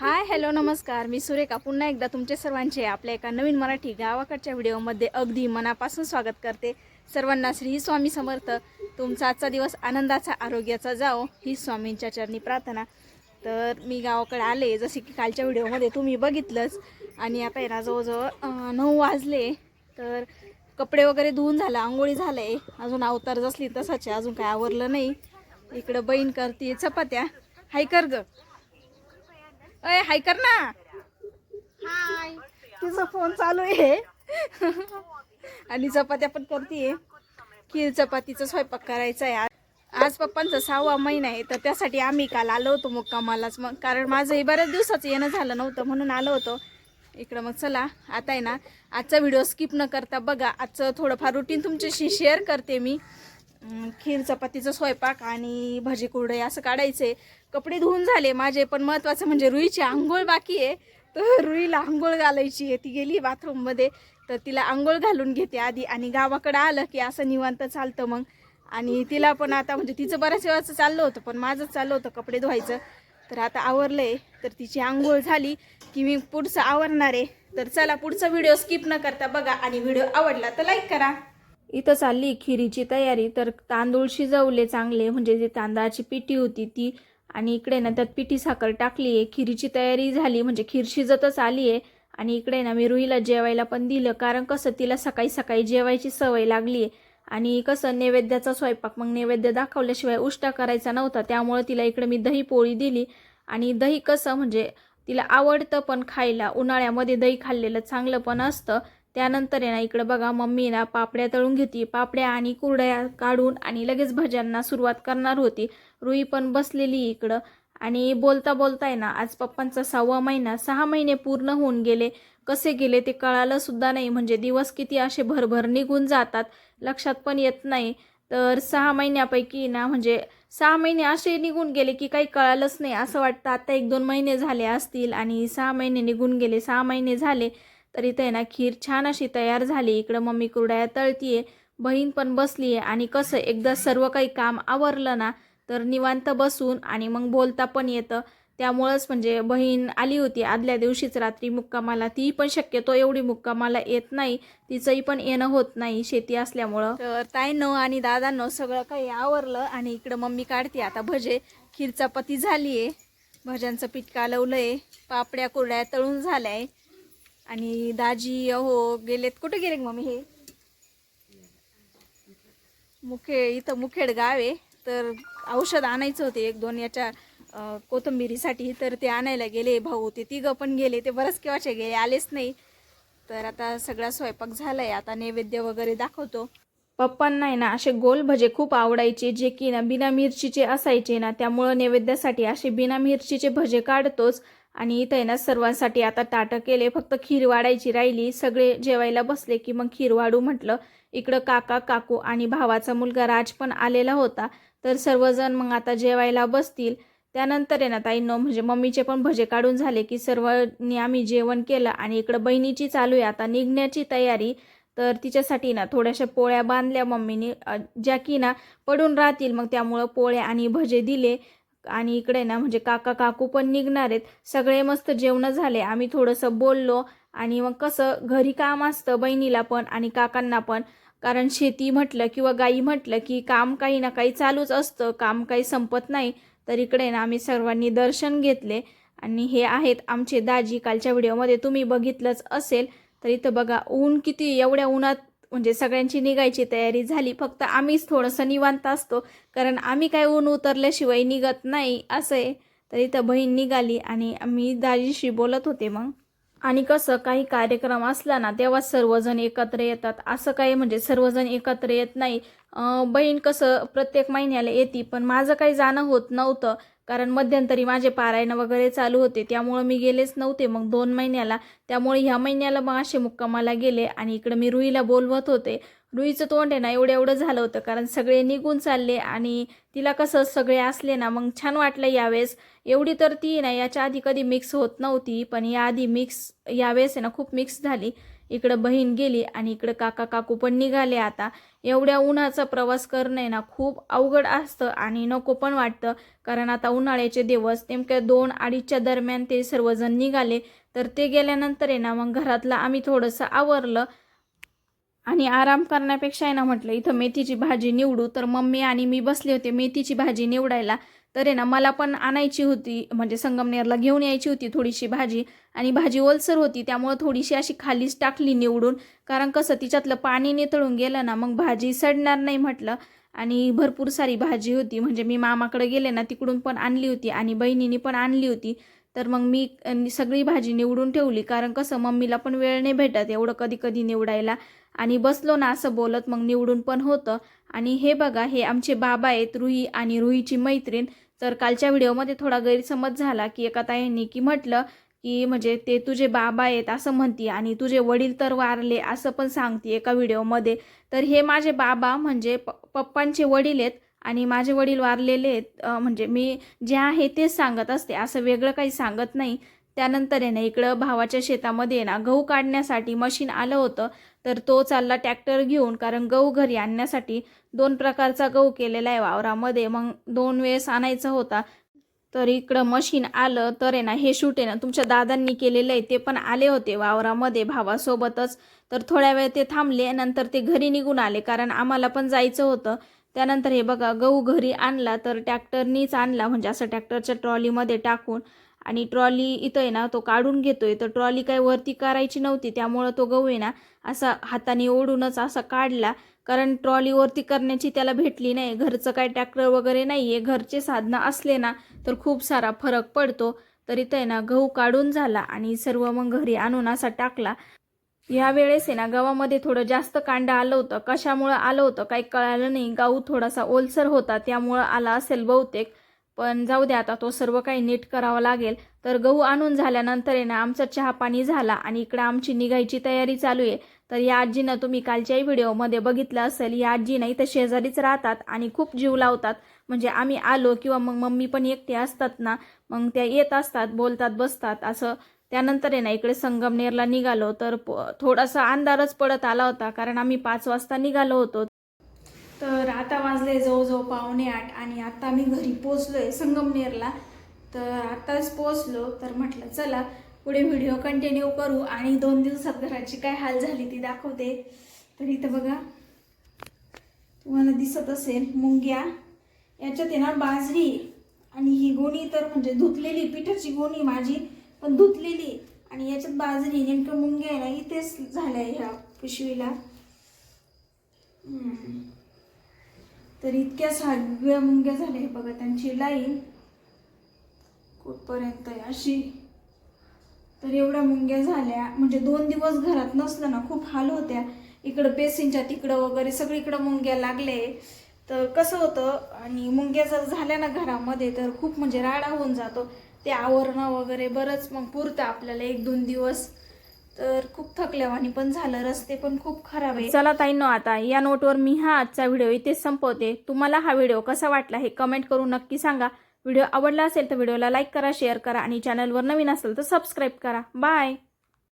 Hi hello नमस्कार. मी सुरेखा. पुन्हा एकदा तुमचे सर्वांचे आपल्या एका नवीन मराठी गावाकडच्या व्हिडिओमध्ये अगदी मनापासून स्वागत करते. सर्वांना श्री स्वामी समर्थ. तुमचा आजचा दिवस आनंदाचा आरोग्याचा जाओ ही स्वामींच्या चरणी प्रार्थना. तर मी गावाकडे आले जसे की कालच्या व्हिडिओमध्ये तुम्ही बघितलंच. आणि आता आहे ना जवळजवळ नऊ वाजले. तर कपडे वगैरे धुवून झालं आंघोळी झालं. आहे अजून अवतार जसली तसंच आहे अजून काय आवरलं नाही. इकडं बहीण करते चपात्या. हाय कर ग. अय हाय कर ना. हाय. तुझा फोन चालू आहे. आणि चपात्या पण करते. खीर चपातीचा स्वयंपाक करायचा आहे आज. आज पप्पांचा सहावा महिना आहे तर त्यासाठी आम्ही काल आलो होतो मुक्कामालाच मग. कारण माझंही बऱ्याच दिवसाचं येणं झालं नव्हतं म्हणून आलो होतो. इकडं मग चला आता आहे ना आजचा व्हिडिओ स्किप न करता बघा आजचं थोडंफार रुटीन तुमच्याशी शेअर करते मी. खीर चपातीचा स्वयंपाक आणि भजी कुरडे असं काढायचे. कपडे धुवून झाले माझे पण महत्त्वाचं म्हणजे रुईची आंघोळ बाकी आहे. तर रुईला आंघोळ घालायची आहे. ती गेली बाथरूममध्ये तर तिला आंघोळ घालून घेते आधी आणि गावाकडं आलं की असं निवांत चालतं मग. आणि तिला पण आता म्हणजे तिचं बऱ्याच वेळाचं चाललं होतं पण माझंच चाललं होतं कपडे धुवायचं. तर आता आवरलं आहे तर तिची आंघोळ झाली की मी पुढचं आवरणार आहे. तर चला पुढचा व्हिडिओ स्किप न करता बघा आणि व्हिडिओ आवडला तर लाईक करा. इथं चालली खिरीची तयारी. तर तांदूळ शिजवले चांगले म्हणजे जे तांदळाची पिठी होती ती. आणि इकडे ना त्यात पिठी साखर टाकली आहे. खिरीची तयारी झाली म्हणजे खीर शिजतच आली आहे. आणि इकडे ना मी रुईला जेवायला पण दिलं कारण कसं तिला सकाळी सकाळी जेवायची सवय लागली आहे. आणि कसं नैवेद्याचा स्वयंपाक मग नैवेद्य दाखवल्याशिवाय उष्टा करायचा नव्हता. त्यामुळं तिला इकडे मी दही पोळी दिली. आणि दही कसं म्हणजे तिला आवडतं पण खायला उन्हाळ्यामध्ये दही खाल्लेलं चांगलं पण असतं. त्यानंतर आहे ना इकडं बघा मम्मी ना पापड्या तळून घेते. पापड्या आणि कुरड्या काढून आणि लगेच भज्यांना सुरुवात करणार होती. रुई पण बसलेली इकडं. आणि बोलता बोलता आहे ना आज पप्पांचा सहावा महिना सहा महिने पूर्ण होऊन गेले. कसे गेले ते कळालं सुद्धा नाही. म्हणजे दिवस किती असे भरभर निघून जातात लक्षात पण येत नाही. तर सहा महिन्यापैकी ना म्हणजे सहा महिने असे निघून गेले की काही कळालंच नाही. असं वाटतं आता एक दोन महिने झाले असतील आणि सहा महिने निघून गेले सहा महिने झाले. तर इथे आहे ना खीर छान अशी तयार झाली. इकडं मम्मी कुरड्या तळतीये बहीण पण बसली आहे आणि कसं एकदा सर्व काही काम आवरलं ना तर निवांत बसून आणि मग बोलता पण येतं. त्यामुळंच म्हणजे बहीण आली होती आदल्या दिवशीच रात्री मुक्कामाला. ती पण शक्यतो एवढी मुक्कामाला येत नाही तिचंही पण येणं होत नाही शेती असल्यामुळं. तर ताईनं आणि दादानं सगळं काही आवरलं आणि इकडं मम्मी काढते. आता भजे खीर चपाती झाली आहे भज्यांचं पीठ कालवलं आहे पापड्या कुरड्या तळून झाल्या आहे आणि दाजी अहो गेलेत. कुठे गेले मम्मी हे? मुखे इथं मुखेड गाव आहे. तर औषध आणायचं होते एक दोन याच्या कोथंबिरीसाठी कोथिंबिरीसाठी. तर ते आणायला गेले भाऊ. ते तिघं पण गेले. ते बरंच केव्हाचे गेले आलेच नाही. तर आता सगळा स्वयंपाक झालाय. आता नैवेद्य वगैरे दाखवतो. पप्पांना आहे ना असे गोल भजे खूप आवडायचे. जे की ना बिना मिरचीचे असायचे ना त्यामुळं नैवेद्यासाठी असे बिना मिरचीचे भजे काढतोच. आणि इथं आहे ना सर्वांसाठी आता ताटं केले फक्त खीर वाढायची राहिली. सगळे जेवायला बसले की मग खीर वाढू म्हटलं. इकडं काका काकू आणि भावाचा मुलगा राज पण आलेला होता. तर सर्वजण मग आता जेवायला बसतील. त्यानंतर आहे ना ताईनं म्हणजे मम्मीचे पण भजे काढून झाले की सर्वांनी आम्ही जेवण केलं आणि इकडं बहिणीची चालू आहे. आता निघण्याची तयारी. तर तिच्यासाठी ना थोड्याशा पोळ्या बांधल्या मम्मीने. ज्या की ना पडून राहतील. मग त्यामुळं पोळ्या आणि भजे दिले. आणि इकडे ना म्हणजे काका काकू पण निघणार आहेत. सगळे मस्त जेवणं झाले. आम्ही थोडंसं बोललो आणि मग कसं घरी काम असतं बहिणीला पण आणि काकांना पण. कारण शेती म्हटलं किंवा गाई म्हटलं की काम काही ना काही चालूच असतं. काम काही संपत नाही. तर इकडे ना आम्ही सर्वांनी दर्शन घेतले. आणि हे आहेत आमचे दाजी. कालच्या व्हिडिओमध्ये तुम्ही बघितलंच असेल. तर इथं बघा ऊन किती एवढ्या उन्हात म्हणजे सगळ्यांची निघायची तयारी झाली. फक्त आम्हीच थोडंसं निवांत असतो. कारण आम्ही काय ऊन उतरल्याशिवाय निघत नाही असं आहे तर इथं बहीण निघाली आणि आम्ही दाजीशी बोलत होते मग. आणि कसं काही कार्यक्रम असला ना तेव्हा सर्वजण एकत्र येतात. असं काही म्हणजे सर्वजण एकत्र येत नाही. बहीण कसं प्रत्येक महिन्याला येते पण माझं काही जाणं होत नव्हतं. कारण मध्यंतरी माझे पारायण वगैरे चालू होते त्यामुळं मी गेलेच नव्हते मग दोन महिन्याला. त्यामुळे ह्या महिन्याला मग असे मुक्कामाला गेले आणि इकडं मी रुईला बोलवत होते. रुईचं तोंड आहे ना एवढं एवढं झालं होतं कारण सगळे निघून चालले आणि तिला कसं सगळे असले ना मग छान वाटलं यावेळेस. एवढी तर ती ना याच्या आधी कधी मिक्स होत नव्हती पण याआधी मिक्स यावेळेस आहे ना खूप मिक्स झाली. इकडं बहीण गेली आणि इकडं काका काकू पण निघाले आता. एवढ्या उन्हाचा प्रवास करणं आहे ना खूप अवघड असतं आणि नको पण वाटतं. कारण आता उन्हाळ्याचे दिवस नेमक्या दोन अडीचच्या दरम्यान ते सर्वजण निघाले. तर ते गेल्यानंतर आहे ना मग घरातलं आम्ही थोडंसं आवरलं. आणि आराम करण्यापेक्षा आहे ना म्हटलं इथं मेथीची भाजी निवडू. तर मम्मी आणि मी बसले होते मेथीची भाजी निवडायला. तर आहे ना मला पण आणायची होती म्हणजे संगमनेरला घेऊन यायची होती थोडीशी भाजी आणि भाजी ओलसर होती त्यामुळं थोडीशी अशी खालीच टाकली निवडून. कारण कसं तिच्यातलं पाणी नितळून गेलं ना मग भाजी सडणार नाही म्हटलं. आणि भरपूर सारी भाजी होती म्हणजे मी मामाकडे गेले ना तिकडून पण आणली होती आणि बहिणीने पण आणली होती. तर मग मी सगळी भाजी निवडून ठेवली. कारण कसं मम्मीला पण वेळ नाही भेटत एवढं कधी कधी निवडायला. आणि बसलो ना असं बोलत मग निवडून पण होतं. आणि हे बघा हे आमचे बाबा आहेत रुही आणि रुहीची मैत्रीण. तर कालच्या व्हिडिओमध्ये थोडा गैरसमज झाला की एका ताईंनी की म्हटलं की म्हणजे ते तुझे बाबा आहेत असं म्हणती आणि तुझे वडील तर वारले असं पण सांगते एका व्हिडिओमध्ये. तर हे माझे बाबा म्हणजे प पप्पांचे वडील आहेत. आणि माझे वडील वारलेले आहेत म्हणजे मी जे आहे तेच सांगत असते. असं वेगळं काही सांगत नाही. त्यानंतर आहे ना इकडं भावाच्या शेतामध्ये आहे ना गहू काढण्यासाठी मशीन आलं होतं. तर तो चालला ट्रॅक्टर घेऊन कारण गहू घरी आणण्यासाठी दोन प्रकारचा गहू केलेला आहे वावरामध्ये. मग दोन वेळेस आणायचा होता. तर इकडं मशीन आलं. तर आहे ना हे शूट आहे ना तुमच्या दादांनी केलेलं आहे. ते पण आले होते वावरामध्ये भावासोबतच. तर थोड्या वेळ ते थांबले. नंतर ते घरी निघून आले. कारण आम्हाला पण जायचं होतं. त्यानंतर हे बघा गहू घरी आणला तर ट्रॅक्टरनीच आणला. म्हणजे असं ट्रॅक्टरच्या ट्रॉलीमध्ये टाकून आणि ट्रॉली इथं आहे ना तो काढून घेतोय. तर ट्रॉली काही वरती करायची नव्हती त्यामुळं तो गहू आहे ना असा हाताने ओढूनच असा काढला. कारण ट्रॉली वरती करण्याची त्याला भेटली नाही. घरचं काय ट्रॅक्टर वगैरे नाही आहे घरचे साधनं असले ना तर खूप सारा फरक पडतो. तर इथं आहे ना गहू काढून झाला आणि सर्व मग घरी आणून असा टाकला. या वेळेस आहे ना गव्हामध्ये थोडं जास्त कांड आलं होतं. कशामुळं आलं होतं काही कळालं नाही. गहू थोडासा ओलसर होता त्यामुळं आला असेल बहुतेक. पण जाऊ द्या आता तो सर्व काही नीट करावा लागेल. तर गहू आणून झाल्यानंतर आहे ना आमचा चहा पाणी झाला आणि इकडं आमची निघायची तयारी चालू आहे. तर या आजीनं तुम्ही कालच्याही व्हिडिओमध्ये बघितलं असेल या आजी नाही तर शेजारीच राहतात आणि खूप जीव लावतात. म्हणजे आम्ही आलो किंवा मग मम्मी पण एकटे असतात ना मग त्या येत असतात बोलतात बसतात. असं त्यानंतर आहे ना इकडे संगमनेरला निघालो तर थोडासा अंधारच पडत आला होता कारण आम्ही पाच वाजता निघालो होतो. तर आता वाजले जवळजवळ पावणे आठ आणि आता मी घरी पोचलोय संगमनेरला. तर आताच पोचलो तर म्हटलं चला पुढे व्हिडिओ कंटिन्यू करू आणि दोन दिवसात घराची काय हाल झाली ती दाखवते. तर इथं बघा तुम्हाला दिसत असेल मुंग्या. याच्यात येणार बाजरी. आणि ही गोणी तर म्हणजे धुतलेली पिठाची गोणी माझी. पण धुतलेली आणि याच्यात बाजरी नेमकं मुंग्या आहे ना इथेच झाल्या ह्या पिशवीला. तर इतक्या सगळ्या मुंग्या झाल्या हे बघा त्यांची लाईन कुठपर्यंत आहे अशी. तर एवढ्या मुंग्या झाल्या म्हणजे दोन दिवस घरात नसलं ना खूप हाल होत्या. इकडं बेसिनच्या तिकडं वगैरे सगळीकडं मुंग्या लागले तर कसं होतं आणि मुंग्या जर झाल्या ना घरामध्ये तर खूप म्हणजे राडा होऊन जातो. ते आवरणं वगैरे बरंच मग पुरतं आपल्याला एक दोन दिवस. तर खूप थकल्यावानी पण झालं. रस्ते पण खूप खराब आहे चला ताईनो आता या नोटवर मी हा आजचा व्हिडिओ इथेच संपवते. तुम्हाला हा व्हिडिओ कसा वाटला हे कमेंट करून नक्की सांगा. व्हिडिओ आवडला असेल तर व्हिडिओला लाईक करा शेअर करा आणि चॅनलवर नवीन असेल तर सबस्क्राईब करा. बाय